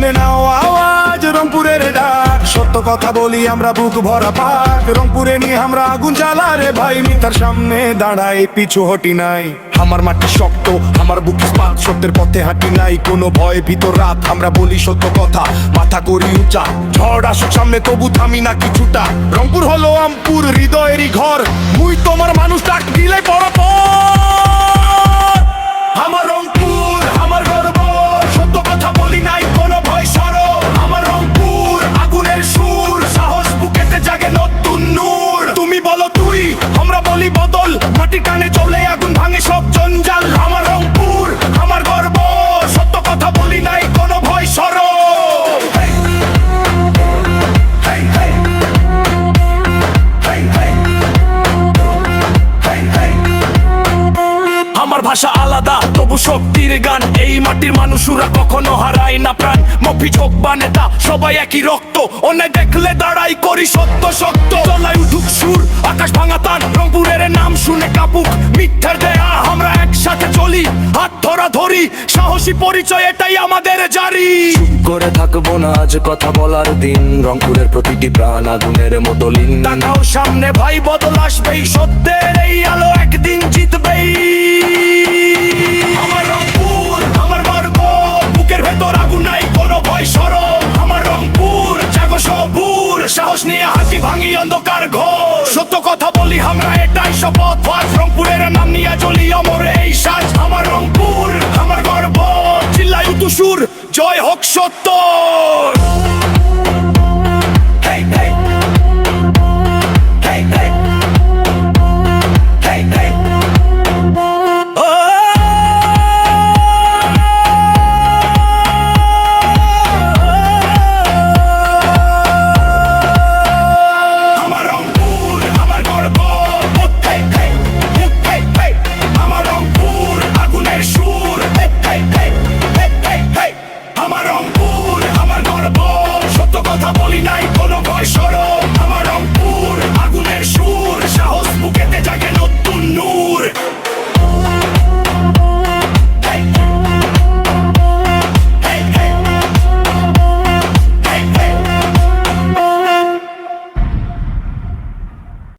শুনে নাও আওয়াজ রে ডাক। সত্য কথা বলি, আমরা বুক ভরা পাক। রংপুরে নিয়ে আমরা আগুন জ্বালা রে ভাই। মিতার সামনে দাঁড়াই পিছু হটি নাই। আমার মাটি শক্ত, আমার বুক স্পাত। সত্যের পথে হাঁটি নাই, কোনো ভয়, ভিতর রাত। আমরা বলি সত্য কথা, মাথা করি উঁচা। ঝড় আসুক সামনে, তবু থামি না কিছুটা। রংপুর হলো আমপুর, হৃদয়েরই ঘর। মুই তোমার মানুষ ডাক দিলে পরপর। মাটি টানে চলে আগুন তবু শক্তির গান। এই মাটির মানুষরা কখনো হারায় না প্রাণ। মফি চোখ বা নেতা সবাই একই রক্ত। অন্যায় দেখলে দাঁড়াই করি সত্য সত্য চলাই উঠুক সুর আকাশ ভাঙা তান রংপুরের নাম শুনে কাপুক। মিথ্যার দেয়া আমরা একসাথে চলি। হাত ধরা ধরি সাহসী পরিচয় এটাই আমাদের জারি। করে থাকব না আজ কথা বলার দিন। রংপুরের প্রতিটি প্রাণ আগুনের মতো লিন। তাকাও সামনে ভাই বদল আসবেই সত্যের এই সাহস নিয়ে হাসি ভাঙি অন্ধকার ঘোর। সত্য কথা বলি আমরা এটাই শপথ। আজ রংপুরের নাম নিয়ে চলি অমর এই সাজ আমার রংপুর, আমার গর্ব। চিল্লাই উতুসুর, জয় হোক সত্য।